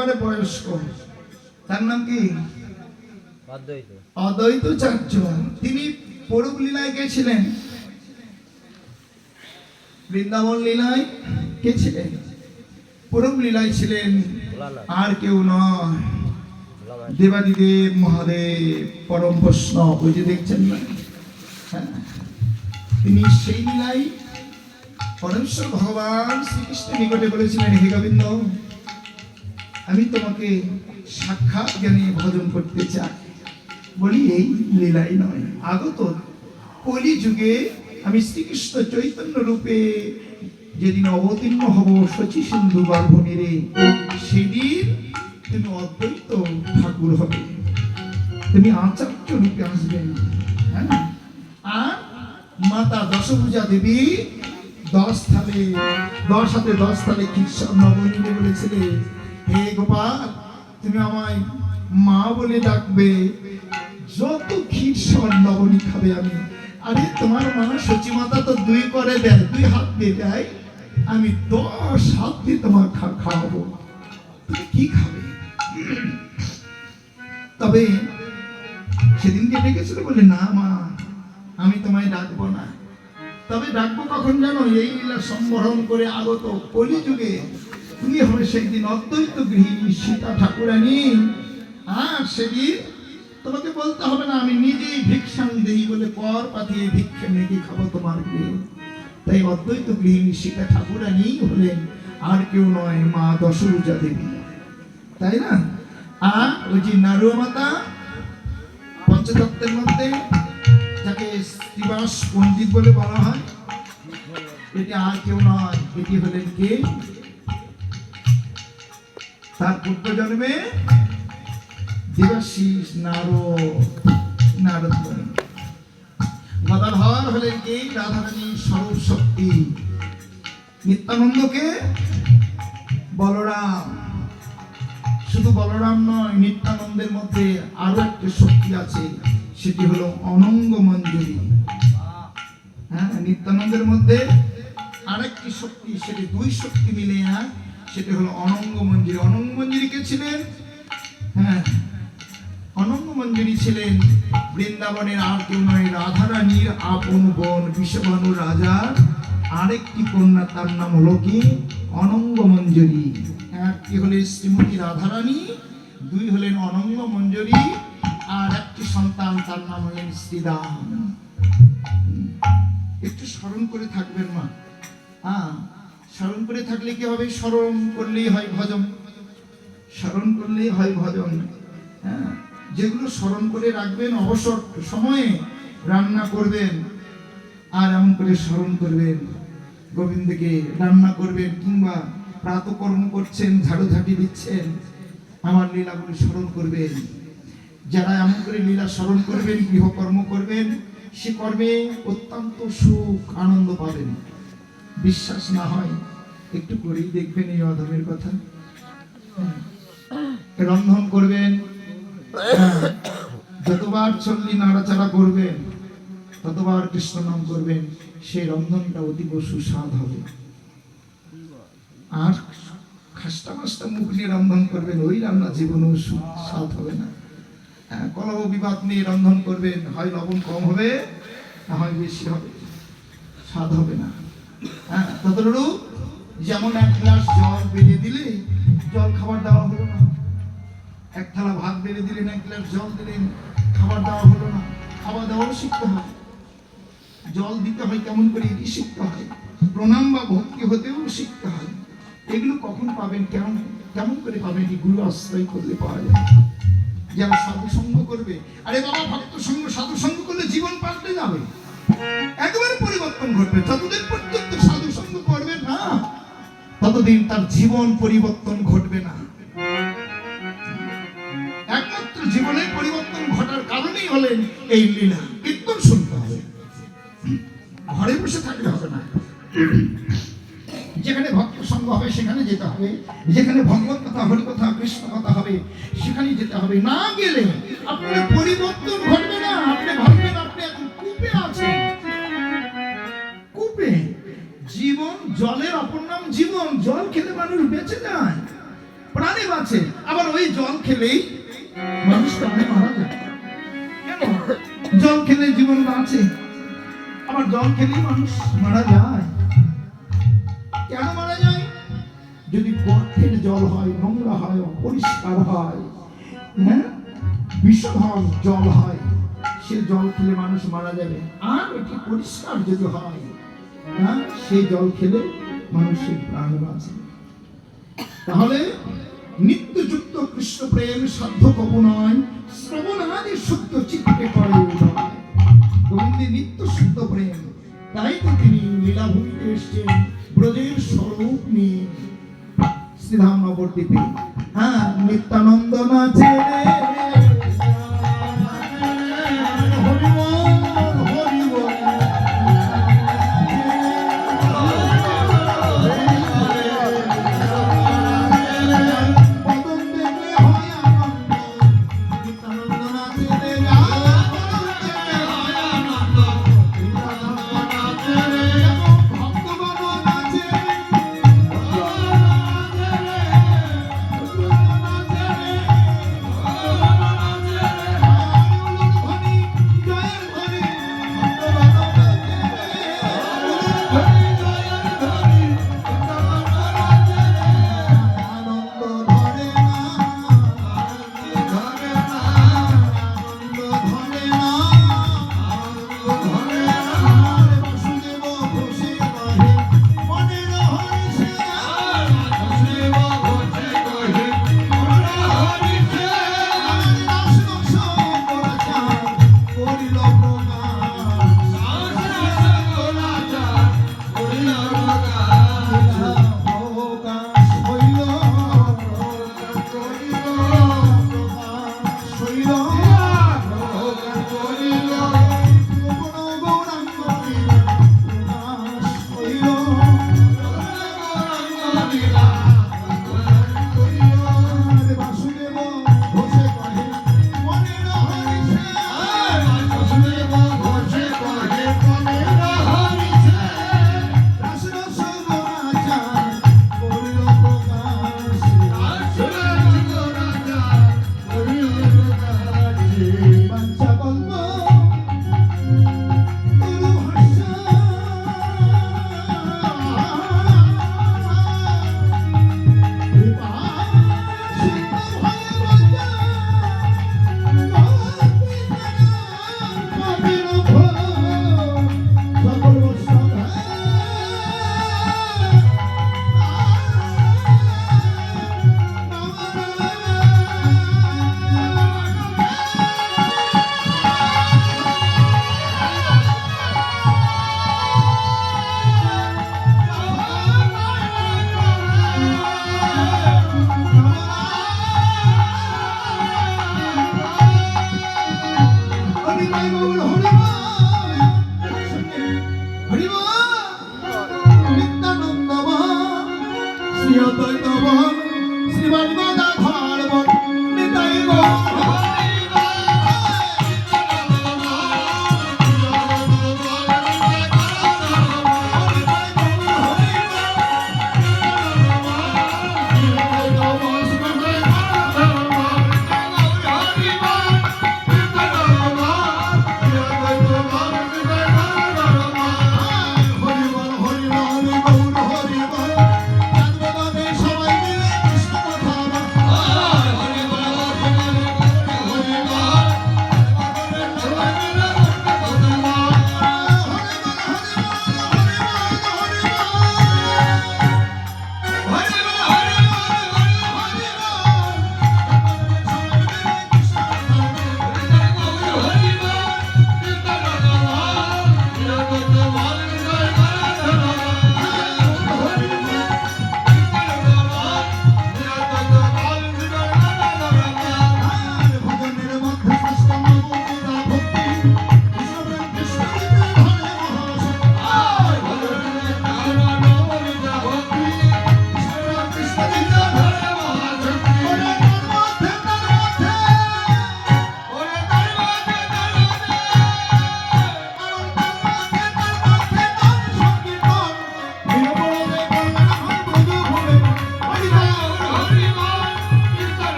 একেবারে বয়স্ক। তার নাম কি? অদ্বৈত। তিনি পরব লীলায় গেছিলেন। বৃন্দাবন লীলায় কে ছিলেন? পরব লীলায় ছিলেন আর কেউ নয়। দেবাদিদেব মহাদেব পরম বৈষ্ণব ওই যে দেখছেন না? হ্যাঁ। তিনি সেই লীলাই পরমেশ্বর ভগবান শ্রীকৃষ্ণের নিকটে বলেছিলেন হে গোবিন্দ আমি তোমাকে সাক্ষাৎ জ্ঞানে ভজন করতে চাই। বলি, এই লীলাই নয়। আগত কলি যুগে আমি শ্রীকৃষ্ণ চৈতন্য রূপে যেদিন অবতীর্ণ হব শচী সিন্ধু গর্ভনীরে সেদিন তুমি অদ্বৈত ঠাকুর হবে। তুমি আচার্য রূপে আসবেন হ্যাঁ আর মাতা দশভূজা দেবী দশ থালে, দশ হাতে দশ থালে কৃষ্ণ নবনীনে বলেছিলে হে গোপাল, তুমি আমায় মা বলে ডাকবে। যত ক্ষীর নবনী খাবে আমি। আরে, তোমার মা সচি মাতা তো দুই করে দেয়, দুই হাত দিয়ে দেয়। আমি দশ হাত দিয়ে তোমার খাওয়াবো। তুমি কি খাবে? তবে সেদিনকে ডেকেছিল বলে, না মা, আমি তোমায় ডাকবো না। তবে ডাকবো কখন জানো? এই লীলা সম্বরণ করে আগত কলি যুগে তুমি হবে সেই দিন অদ্বৈত গৃহিণী সীতা ঠাকুরানী। আর সেদিন তোমাকে বলতে হবে না, আমি নিজেই ভিক্ষাং দেই বলে কর পাঠিয়ে ভিক্ষা মেঘে খাব তোমার গৃহে। তাই অদ্বৈত গৃহিণী সীতা ঠাকুরানী হলেন আর কেউ নয় মা দশরূজা দেবী। তাই না? আর ওই যে নারুয়া মাতা পঞ্চতত্ত্বের মধ্যে, যাকে শ্রীবাস পণ্ডিত বলে বলা হয়, এটি আর কেউ নয়, এটি হলেন কে? তার পূর্ব জন্মে দেবাশিস নারদ নারদ। গদাধর হলেন কে? রাধারানী স্বরূপ শক্তি। নিত্যানন্দকে? বলরাম। শুধু বলরাম নয়, নিত্যানন্দের মধ্যে আরও একটি শক্তি আছে, সেটি হলো অনঙ্গ মঞ্জুরি। হ্যাঁ নিত্যানন্দের মধ্যে আরেকটি শক্তি, সেটি দুই শক্তি মিলে এক সেটি হলো অনঙ্গ মঞ্জুরি অনঙ্গ মঞ্জুরি কে ছিলেন? হ্যাঁ অনঙ্গ মঞ্জুরি ছিলেন বৃন্দাবনের আর কেউ নয়, রাধারানীর আপন বন, বিশ্বভানু রাজার আরেকটি কন্যা, তার নাম হলো কি? অনঙ্গ মঞ্জুরি। একটি হলেন শ্রীমতী রাধারানী, দুই হলেন অনঙ্গ মঞ্জুরি, আর একটি সন্তান, তার নাম হলেন শ্রীরাম একটু স্মরণ করে থাকবেন মা। হ্যাঁ স্মরণ করে থাকলে কি হবে? স্মরণ করলেই হয় ভজন। স্মরণ করলেই হয় ভজন। হ্যাঁ? যেগুলো স্মরণ করে রাখবেন, অবসর সময়ে রান্না করবেন, আর এমন করে স্মরণ করবেন। গোবিন্দকে রান্না করবেন কিংবা প্রাতকর্ম করছেন, ঝাড়ুঝাঁটি দিচ্ছেন, আমার লীলাগুলি স্মরণ করবেন। যারা এমন করে লীলা স্মরণ করবেন, গৃহকর্ম করবেন, সে কর্মে অত্যন্ত সুখ, আনন্দ পাবেন। বিশ্বাস না হয় একটু করেই দেখবেন এই অধমের কথা। হ্যাঁ। রন্ধন করবেন। হ্যাঁ। যতবার চল্লি নাড়াচাড়া করবেন ততবার কৃষ্ণ নাম করবেন সেই রন্ধনটা অতীব সুস্বাদ হবে। আর খাস্তা মাস্তা মুখ নিয়ে রন্ধন করবেন ওই রান্না জীবনেও স্বাদ হবে না। হ্যাঁ, কলহ বিবাদ নিয়ে রন্ধন করবেন হয় লবণ কম হবে না হয় বেশি হবে। স্বাদ হবে না। হ্যাঁ ততটুকু যেমন এক গ্লাস জল বেরিয়ে দিলে জল খাবার দেওয়া হলো না। এক থালা ভাত বেড়ে দিলেন, এক গ্লাস জল দিলেন, খাবার দেওয়া হলো না। খাবার দেওয়াও শিখতে হয়। জল দিতে হয় কেমন করে এটি শিখতে হয়। প্রণাম বা ভক্তি হতেও শিখতে হয়। এগুলো কখন পাবেন, কেমন কেমন করে পাবেন এই গুরু আশ্রয় করলে পাওয়া যায়। যারা সাধু সঙ্গ করবে, আরে বাবা ভক্ত সঙ্গ সাধু করলে জীবন পাল্টে যাবে। একেবারে পরিবর্তন ঘটবে। যতদিন পর্যন্ত সাধু সঙ্গ করবে না, ততদিন তার জীবন পরিবর্তন ঘটবে না। একমাত্র জীবনের পরিবর্তন ঘটার কারণেই হলেন এই লীলা। কীর্তন শুনতে হবে। ঘরে বসে থাকলে হবে না। যেখানে ভক্ত সঙ্গ হবে, সেখানে যেতে হবে। যেখানে ভগবত কথা হরি কথা কৃষ্ণ কথা হবে সেখানে যেতে হবে। না গেলে আপনার পরিবর্তন ঘটবে জলের অপর নাম জীবন। জল খেলে মানুষ বেঁচে যায়। প্রাণে বাঁচে। আবার ওই জল খেলেই মানুষ প্রাণে মারা যায়। জল খেলে জীবন বাঁচে। আবার জল খেলেই মানুষ মারা যায়। কেন মারা যায়? যদি গর্তের জল হয়, নোংরা হয়, অপরিষ্কার হয় হ্যাঁ? বিষধর জল হয়, সে জল খেলে মানুষ মারা যাবে। আর এটি পরিষ্কার যদি হয় হ্যাঁ সেই জল খেলে মানুষের প্রাণ বাঁচে। তাহলে নিত্যযুক্ত কৃষ্ণ প্রেম সাধ্য কব নয়, শ্রবণাদি শুদ্ধ চিত্তে করে গোবিন্দে নিত্য শুদ্ধ প্রেম, তাই তো তিনি লীলাভূমিতে এসছেন ব্রজের স্বরূপ নিয়ে। শ্রীধাম নবদ্বীপে হ্যাঁ নিত্যানন্দ নাচে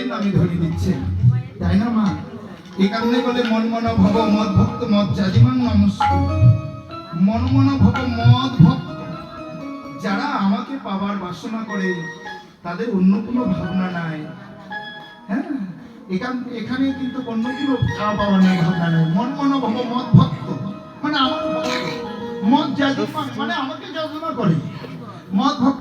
গোবিন্দের নামে ধরে দিচ্ছেন তাই না, মা? এ কারণে বলে মন মন ভব, মদ ভক্ত, মদ জাজিমান নমস্কার মন মন ভব, মদ ভক্ত। যারা আমাকে পাওয়ার বাসনা করে, তাদের অন্য কোনো ভাবনা নাই। হ্যাঁ? এখান, এখানে কিন্তু অন্য কোনো চাওয়া পাওয়া নাই, ভাবনা নাই। মন মন ভব, মদ ভক্ত। মানে আমার। মদ যাজমান মানে আমাকে যাজনা করে। মদ ভক্ত